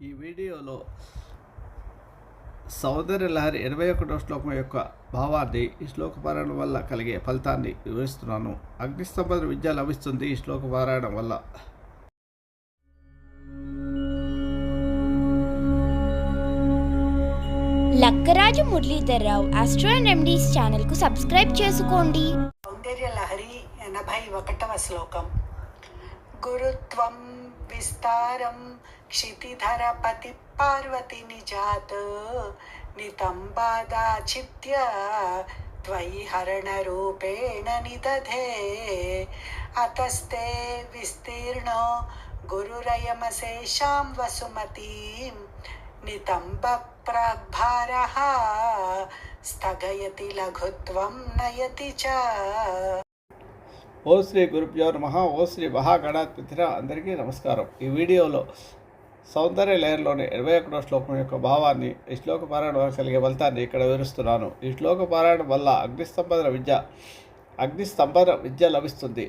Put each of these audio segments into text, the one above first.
ఈ వీడియోలో సౌందర్య లహరి ఎనభై ఒకటో శ్లోకం యొక్క భావాన్ని ఈ శ్లోక పారాయణం వల్ల కలిగే ఫలితాన్ని వివరిస్తున్నాను. అగ్నిస్తంభన విద్య లభిస్తుంది ఈ శ్లోక పారాయణం వల్ల. Lakkaraju Muralidhar Rao astro and remedies ఛానల్కు సబ్స్క్రైబ్ చేసుకోండి. సౌందర్య లహరి ఎనభై ఒకటవ శ్లోకం. गुरुत्वं विस्तारं क्षितिधरपतिपार्वतिनिजात नितम्बादाच्छिद्य त्वयि हरणरूपेण निदधे। अतस्ते विस्तीर्ण गुरुरयमशेषां वसुमतीं नितम्बप्राग्भारः स्थगयति लघुत्वं नयति च। ఓ శ్రీ గురుభ్యో నమ ఓ శ్రీ మహాగణాధిపతిర అందరికీ నమస్కారం. ఈ వీడియోలో సౌందర్య లహరిలోని ఇరవై ఒకటో శ్లోకం యొక్క భావాన్ని ఈ శ్లోక పారాయణ వల్ల కలిగే ఫలితాన్ని ఇక్కడ వివరిస్తున్నాను. ఈ శ్లోక పారాయణ వల్ల అగ్నిస్తంభన విద్య అగ్నిస్తంభన విద్య లభిస్తుంది.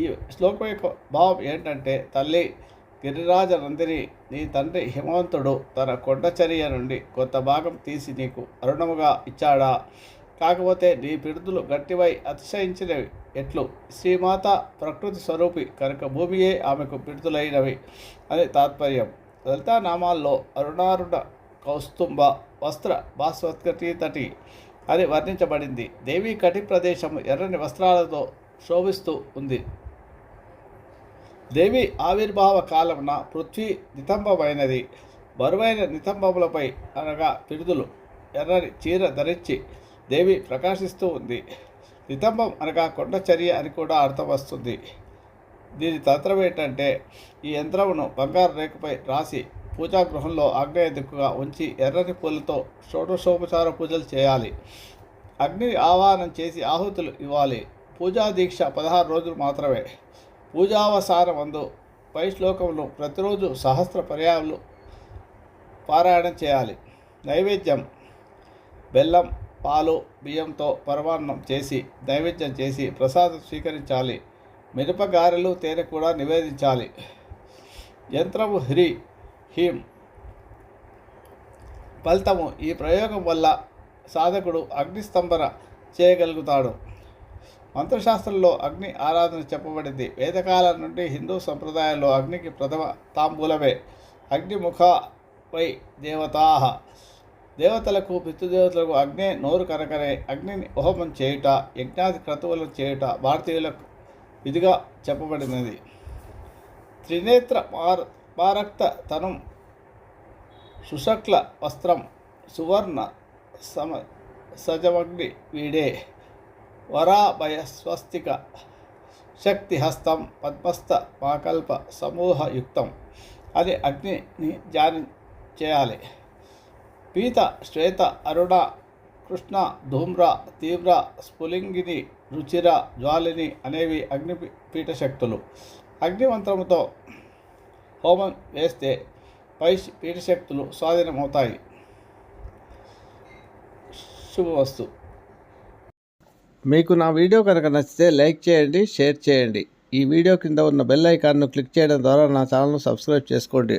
ఈ శ్లోకం యొక్క భావం ఏంటంటే తల్లి గిరిరాజ నందిని నీ తండ్రి హిమవంతుడు తన కొండచర్య నుండి కొంత భాగం తీసి నీకు అరుణముగా ఇచ్చాడా? కాకపోతే నీ పిడుదులు గట్టివై అతిశయించినవి. ఎట్లు? శ్రీమాత ప్రకృతి స్వరూపి కనుక భూమియే ఆమెకు విడుదలైనవి అని తాత్పర్యం. లలితా నామాల్లో అరుణారుణ కౌస్తుంభ వస్త్ర భాస్వత్కటి తటి అని వర్ణించబడింది. దేవి కటి ప్రదేశం ఎర్రని వస్త్రాలతో శోభిస్తూ ఉంది. దేవి ఆవిర్భావ కాలమున పృథ్వీ నితంబమైనది బరువైన నితంబములపై అనగా పిడుదులు ఎర్రని చీర ధరించి దేవి ప్రకాశిస్తూ ఉంది. నితంబం అనగా కొండచర్య అని కూడా అర్థం వస్తుంది. దీని తంత్రం ఏంటంటే ఈ యంత్రమును బంగారు రేఖపై రాసి పూజాగృహంలో ఆగ్నేయ దిక్కుగా ఉంచి ఎర్రని పూలతో షోడశోపచార పూజలు చేయాలి. అగ్ని ఆవాహనం చేసి ఆహుతులు ఇవ్వాలి. పూజా దీక్ష పదహారు రోజులు మాత్రమే. పూజావసానం అందు పై శ్లోకములు ప్రతిరోజు సహస్ర పర్యాలు పారాయణం చేయాలి. నైవేద్యం బెల్లం పాలు బియ్యంతో పరమాన్నం చేసి నైవేద్యం చేసి ప్రసాదం స్వీకరించాలి. మిరపగారెలు తేనె కూడా నివేదించాలి. యంత్రము హ్రీ హీం ఫలితము ఈ ప్రయోగం వల్ల సాధకుడు అగ్నిస్తంభన చేయగలుగుతాడు. మంత్రశాస్త్రంలో అగ్ని ఆరాధన చెప్పబడింది. వేదకాలం నుండి హిందూ సంప్రదాయంలో అగ్నికి ప్రథమ తాంబూలమే. అగ్నిముఖపై దేవతా దేవతలకు పితృదేవతలకు అగ్నే నోరు కరకరే అగ్నిని హోమం చేయుట యజ్ఞాది క్రతువులను చేయుట భారతీయులకు విధిగా చెప్పబడినది. త్రినేత్ర పార పారక్త తనం సుశక్ల వస్త్రం సువర్ణ సమ సజమగ్ని వీడే వరాభయ స్వస్తిక శక్తిహస్తం పద్మస్థ మాకల్ప సమూహయుక్తం. అని అగ్నిని ధ్యానం చేయాలి. పీత శ్వేత అరుణ కృష్ణ ధూమ్ర తీవ్ర స్ఫులింగిని రుచిర జ్వాలిని అనేవి అగ్నిపీఠ శక్తులు అగ్నిమంత్రముతో హోమం వేస్తే పై పీఠశక్తులు స్వాధీనమవుతాయి. శుభవస్తు మీకు నా వీడియో కనుక నచ్చితే లైక్ చేయండి షేర్ చేయండి. ఈ వీడియో కింద ఉన్న బెల్ ఐకాన్ను క్లిక్ చేయడం ద్వారా నా ఛానల్ను సబ్స్క్రైబ్ చేసుకోండి.